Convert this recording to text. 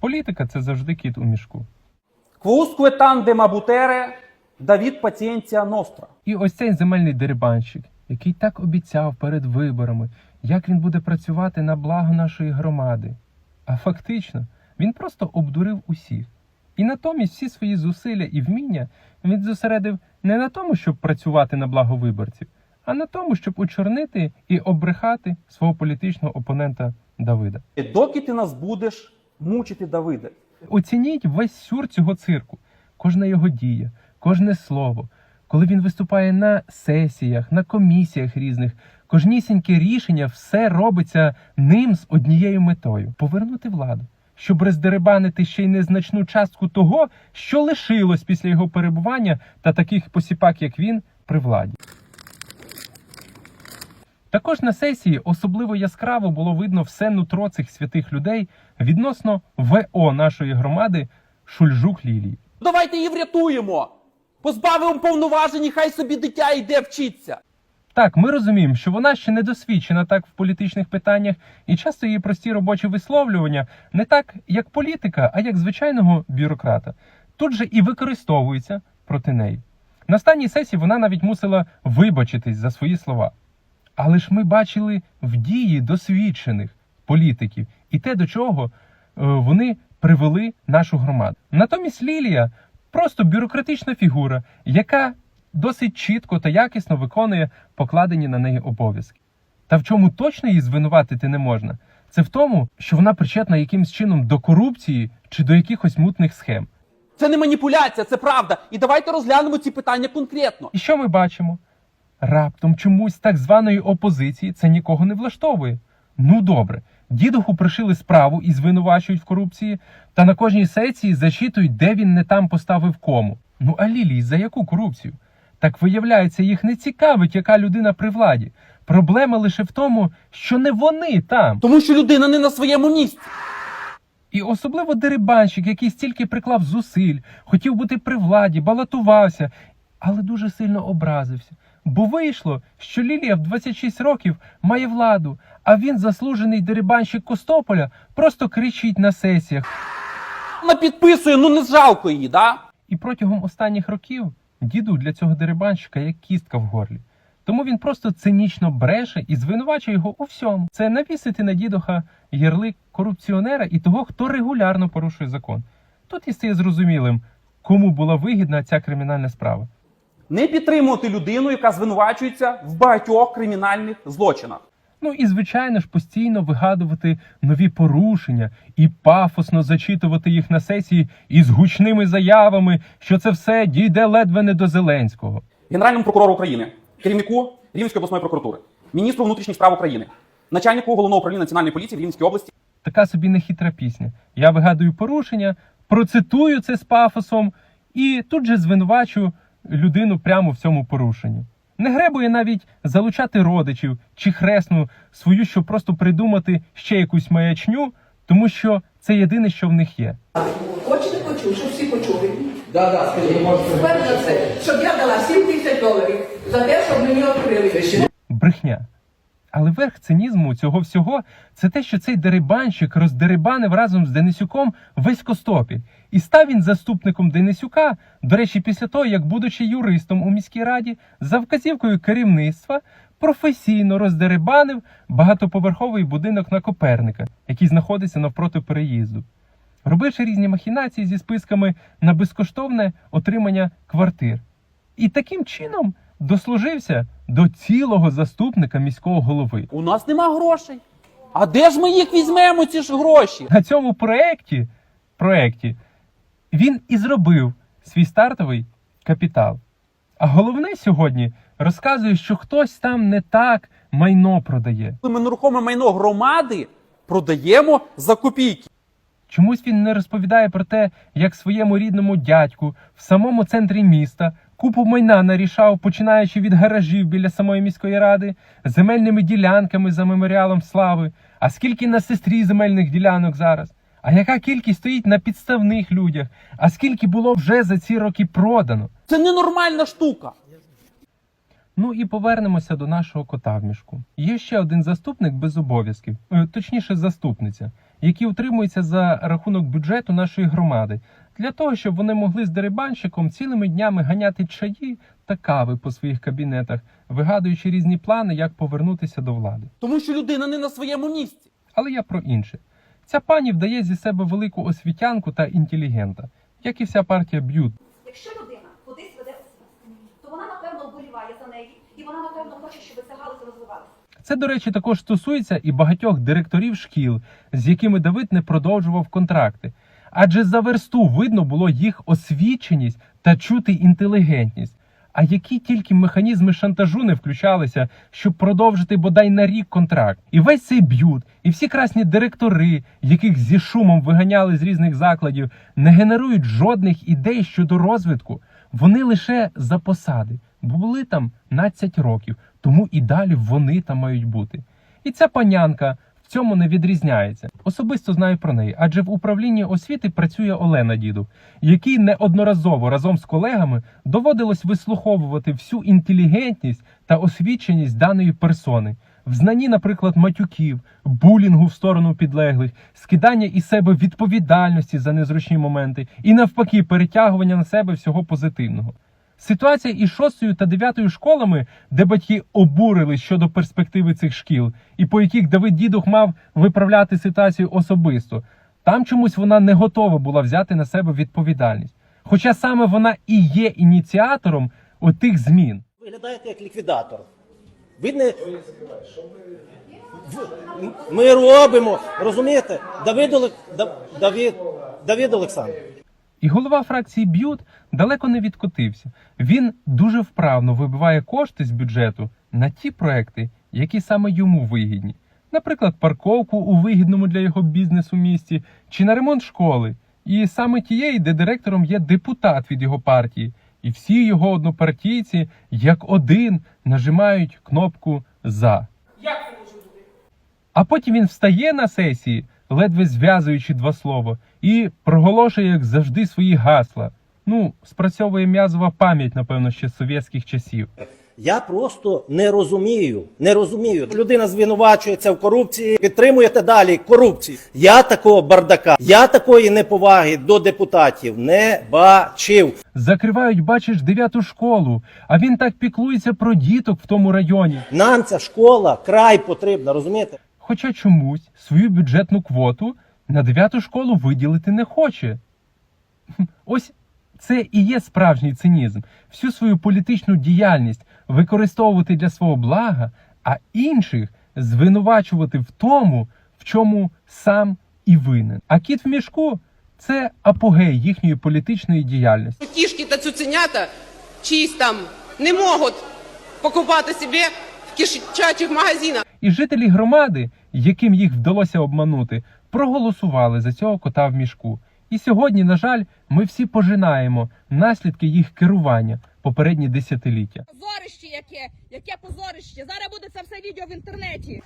Політика це завжди кіт у мішку. Quousque tandem abutere, Давід пацієнція ностра. І ось цей земельний дерибанщик, який так обіцяв перед виборами, як він буде працювати на благо нашої громади. А фактично він просто обдурив усіх. І натомість всі свої зусилля і вміння він зосередив не на тому, щоб працювати на благо виборців, а на тому, щоб очорнити і обрехати свого політичного опонента Давида. І доки ти нас будеш мучити, Давиде? Оцініть весь сюр цього цирку, кожна його дія, кожне слово. Коли він виступає на сесіях, на комісіях різних, кожнісіньке рішення все робиться ним з однією метою повернути владу, щоб роздеребанити ще й незначну частку того, що лишилось після його перебування та таких посіпак, як він, при владі. Також на сесії особливо яскраво було видно все нутро цих святих людей відносно ВО нашої громади Шульжук Лілії. Давайте її врятуємо! Позбавимо повноважень, і хай собі дитя йде вчиться. Так, ми розуміємо, що вона ще не досвідчена так в політичних питаннях, і часто її прості робочі висловлювання не так як політика, а як звичайного бюрократа. Тут же і використовується проти неї. На останній сесії вона навіть мусила вибачитись за свої слова. Але ж ми бачили в дії досвідчених політиків і те, до чого е, вони привели нашу громаду. Натомість Лілія просто бюрократична фігура, яка досить чітко та якісно виконує покладені на неї обов'язки. Та в чому точно її звинуватити не можна, це в тому, що вона причетна якимсь чином до корупції чи до якихось мутних схем. Це не маніпуляція, це правда. І давайте розглянемо ці питання конкретно. І що ми бачимо? Раптом чомусь так званої опозиції це нікого не влаштовує. Ну добре, дідуху пришили справу і звинувачують в корупції, та на кожній сесії зачитують, де він не там поставив кому. Ну а Лілії, за яку корупцію? Так виявляється, їх не цікавить, яка людина при владі. Проблема лише в тому, що не вони там. Тому що людина не на своєму місці. І особливо дерибанщик, який стільки приклав зусиль, хотів бути при владі, балотувався, але дуже сильно образився. Бо вийшло, що Лілія в 26 років має владу, а він, заслужений дерибанщик Костополя, просто кричить на сесіях. Вона підписує, ну не жалко її, да? І протягом останніх років діду для цього дерибанщика як кістка в горлі. Тому він просто цинічно бреше і звинувачує його у всьому. Це навісити на дідуха ярлик корупціонера і того, хто регулярно порушує закон. Тут і стає зрозумілим, кому була вигідна ця кримінальна справа. Не підтримувати людину, яка звинувачується в багатьох кримінальних злочинах. Ну і звичайно ж постійно вигадувати нові порушення і пафосно зачитувати їх на сесії із гучними заявами, що це все дійде ледве не до Зеленського. Генеральному прокурору України, керівнику Рівненської обласної прокуратури, міністру внутрішніх справ України, начальнику головного управління національної поліції в Рівненській області, Така собі нехитра пісня. Я вигадую порушення, процитую це з пафосом і тут же звинувачу людину прямо в цьому порушенні. Не гребує навіть залучати родичів чи хресну свою, щоб просто придумати ще якусь маячню, тому що це єдине, що в них є. Хоч не почув, щоб всі почули. Да, да. Тепер за це, щоб я дала 7 тисяч доларів за те, щоб мені відкрили. брехня. Але верх цинізму цього всього це те, що цей дерибанщик роздерибанив разом з Денисюком весь Костопіль. І став він заступником Денисюка, до речі, після того, як, будучи юристом у міській раді, за вказівкою керівництва професійно роздерибанив багатоповерховий будинок на Коперника, який знаходиться навпроти переїзду, робивши різні махінації зі списками на безкоштовне отримання квартир. І таким чином дослужився до цілого заступника міського голови. у нас нема грошей. А де ж ми їх візьмемо, ці ж гроші? На цьому проєкті, проєкті він і зробив свій стартовий капітал. А головне сьогодні розказує, що хтось там не так майно продає. Ми нерухоме майно громади продаємо за копійки. Чомусь він не розповідає про те, як своєму рідному дядьку в самому центрі міста купу майна нарішав, починаючи від гаражів біля самої міської ради, земельними ділянками за меморіалом слави. А скільки на сестрі земельних ділянок зараз? А яка кількість стоїть на підставних людях? А скільки було вже за ці роки продано? Це ненормальна штука. Ну і повернемося до нашого кота в мішку. Є ще один заступник без обов'язків, е, точніше, заступниця, які утримуються за рахунок бюджету нашої громади, для того, щоб вони могли з дерибанщиком цілими днями ганяти чаї та кави по своїх кабінетах, вигадуючи різні плани, як повернутися до влади. Тому що людина не на своєму місці. Але я про інше. Ця пані вдає зі себе велику освітянку та інтелігента, як і вся партія Б'ют. Якщо людина кудись веде освіту, то вона напевно вболіває за неї, і вона напевно хоче, щоб ця галузь розвивалася. Це, до речі, також стосується і багатьох директорів шкіл, з якими Давид не продовжував контракти. Адже за версту видно було їх освіченість та чути інтелігентність. А які тільки механізми шантажу не включалися, щоб продовжити бодай на рік контракт. І весь цей б'ют, і всі красні директори, яких зі шумом виганяли з різних закладів, не генерують жодних ідей щодо розвитку. Вони лише за посади, були там 15 років, тому і далі вони там мають бути. І ця панянка цьому не відрізняється. Особисто знаю про неї, адже в управлінні освіти працює Олена Дідов, який неодноразово разом з колегами доводилось вислуховувати всю інтелігентність та освіченість даної персони. В знанні, наприклад, матюків, булінгу в сторону підлеглих, скидання із себе відповідальності за незручні моменти і навпаки перетягування на себе всього позитивного. Ситуація із шостою та дев'ятою школами, де батьки обурились щодо перспективи цих шкіл, і по яких Давид Дідух мав виправляти ситуацію особисто, там чомусь вона не готова була взяти на себе відповідальність. Хоча саме вона і є ініціатором отих змін. Виглядаєте як ліквідатор. Ви не... Ми робимо, розумієте? Давид. Да- Давид... Олександрович. І голова фракції Б'ют далеко не відкотився. Він дуже вправно вибиває кошти з бюджету на ті проекти, які саме йому вигідні. Наприклад, парковку у вигідному для його бізнесу місті чи на ремонт школи. І саме тієї, де директором є депутат від його партії, і всі його однопартійці, як один, нажимають кнопку за. А потім він встає на сесії, ледве зв'язуючи два слова, і проголошує, як завжди, свої гасла. Ну, спрацьовує м'язова пам'ять, напевно, ще з совєтських часів. Я просто не розумію. Не розумію. Людина звинувачується в корупції, підтримуєте далі корупцію. Я такого бардака, я такої неповаги до депутатів не бачив. Закривають, бачиш, дев'яту школу, а він так піклується про діток в тому районі. Нам ця школа край потрібна, розумієте? Хоча чомусь свою бюджетну квоту на дев'яту школу виділити не хоче. Ось це і є справжній цинізм. Всю свою політичну діяльність використовувати для свого блага, а інших звинувачувати в тому, в чому сам і винен. А кіт в мішку це апогей їхньої політичної діяльності. Кішки та цуценята чиїсь там не можуть покупати собі в кишачих магазинах. І жителі громади, яким їх вдалося обманути, проголосували за цього кота в мішку. І сьогодні, на жаль, ми всі пожинаємо наслідки їх керування попередні десятиліття. Позорище яке, яке позорище. Зараз буде це все відео в інтернеті.